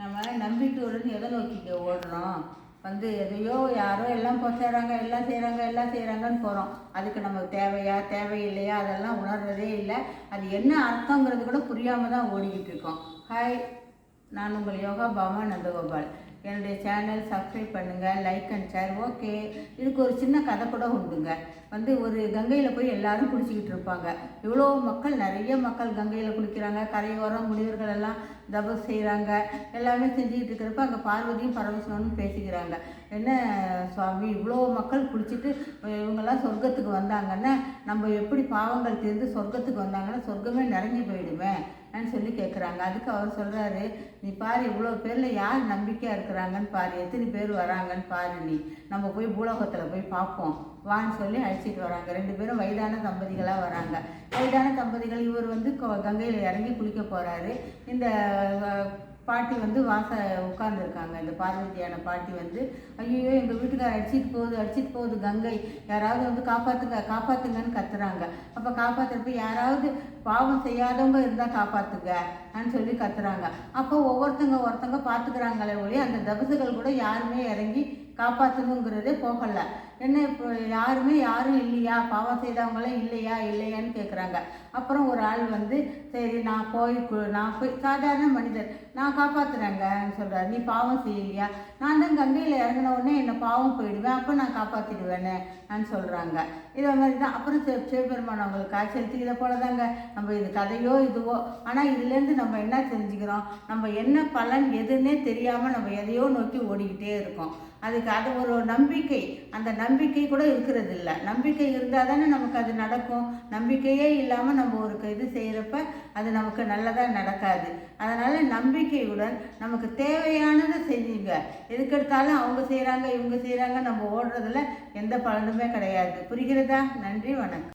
நம்ம நம்பிக்கையுடன் எதை நோக்கிங்க ஓடுறோம்? வந்து எதையோ யாரோ எல்லாம் போ செய்கிறாங்க எல்லாம் செய்கிறாங்க எல்லாம் செய்கிறாங்கன்னு போகிறோம் அதுக்கு நமக்கு தேவையா தேவையில்லையா? அதெல்லாம் உணர்றதே இல்லை. அது என்ன அர்த்தங்கிறது கூட புரியாமல் தான் ஓடிக்கிட்டு இருக்கோம். ஹாய் நான் உங்கள் யோகா பாமா நந்தகோபால். என்னுடைய சேனல் சப்ஸ்கிரைப் பண்ணுங்கள் லைக் அண்ட் ஷேர் ஓகே இதுக்கு ஒரு சின்ன கதை கூட உண்டுங்க. வந்து ஒரு கங்கையில் போய் எல்லாரும் குளிச்சுக்கிட்டு இருப்பாங்க. இவ்வளோ மக்கள் நிறைய மக்கள் கங்கையில் குளிக்கிறாங்க. கரையோரம் முனிவர்கள் எல்லாம் தபஸ் செய்கிறாங்க எல்லாமே செஞ்சுக்கிட்டு இருக்கிறப்ப அங்கே பார்வதியும் பரமசிவனும் பேசிக்கிறாங்க. என்ன சுவாமி இவ்வளோ மக்கள் குளிச்சுட்டு இவங்கெல்லாம் சொர்க்கத்துக்கு வந்தாங்கன்னா நம்ம எப்படி பாவங்கள் தீர்ந்து சொர்க்கத்துக்கு வந்தாங்கன்னா சொர்க்கமே நிறைஞ்சு போயிடுமே சொல்லி கேட்குறாங்க அதுக்கு அவர் சொல்கிறாரு நீ பாரு இவ்வளோ பேரில் யார் நம்பிக்கையாக இருக்கிறாங்கன்னு பாரு. எத்தனை பேர் வராங்கன்னு பாரு நீ. நம்ம போய் பூலோகத்தில் போய் பார்ப்போம். வான்னு சொல்லி அழைச்சிட்டு வராங்க. ரெண்டு பேரும் வயதான தம்பதிகளாக வராங்க. வயதான தம்பதிகள் இவர் வந்து கங்கையில் இறங்கி குளிக்க போகிறாரு இந்த பாட்டி வந்து வாச உட்கார்ந்துருக்காங்க. இந்த பார்வதியான பாட்டி வந்து ஐயோ எங்கள் வீட்டுக்கார அடிச்சிட்டு போகுது அடிச்சிட்டு போகுது கங்கை. யாராவது வந்து காப்பாற்றுங்க காப்பாற்றுங்கன்னு கத்துறாங்க. அப்போ காப்பாற்றுறப்ப யாராவது பாவம் செய்யாதவங்க இருந்தால் காப்பாற்றுங்க அப்படின்னு சொல்லி கத்துறாங்க. அப்போ ஒவ்வொருத்தங்க ஒருத்தங்க பார்த்துக்கிறாங்களே ஒழிய அந்த தபசுகள் கூட யாருமே இறங்கி காப்பாற்றணுங்கிறது போகலை. என்ன இப்போ யாருமே யாரும் இல்லையா? பாவம் செய்தவங்களாம் இல்லையா? இல்லையான்னு கேட்குறாங்க அப்புறம் ஒரு ஆள் வந்து சரி நான் போய் கு- நான் போய் சாதாரண மனிதர். நான் காப்பாற்றுறேங்கன்னு சொல்கிறார் நீ பாவம் செய்யலையா? நான் தான் கங்கையில் இறங்கின உடனே என்னை பாவம் போயிடுவேன். அப்போ நான் காப்பாற்றிடுவேன்னு நான் சொல்கிறாங்க இதை மாதிரி தான் அப்புறம் சிவ சிவபெருமான் அவங்களுக்கு காய்ச்சல் இதை போல தாங்க நம்ம இது கதையோ இதுவோ. ஆனால் இதுலேருந்து நம்ம என்ன தெரிஞ்சுக்கிறோம்? நம்ம என்ன பலன் எதுன்னே தெரியாமல் நம்ம எதையோ நோக்கி ஓடிக்கிட்டே இருக்கோம். அதுக்கு அது ஒரு நம்பிக்கை. அந்த நம்பிக்கை கூட இருக்கிறது இல்லை நம்பிக்கை இருந்தால் தானே நமக்கு அது நடக்கும். நம்பிக்கையே இல்லாமல் நம்ம ஒரு க- இது செய்கிறப்ப அது நமக்கு நல்லதாக நடக்காது. அதனால் நம்பிக்கையுடன் நமக்கு தேவையானதை செய்யுங்க. எதுக்கெடுத்தாலும் அவங்க செய்கிறாங்க இவங்க செய்கிறாங்க நம்ம ஓடுறதுல எந்த பலனுமே கிடையாது. புரிகிறதா? நன்றி வணக்கம்.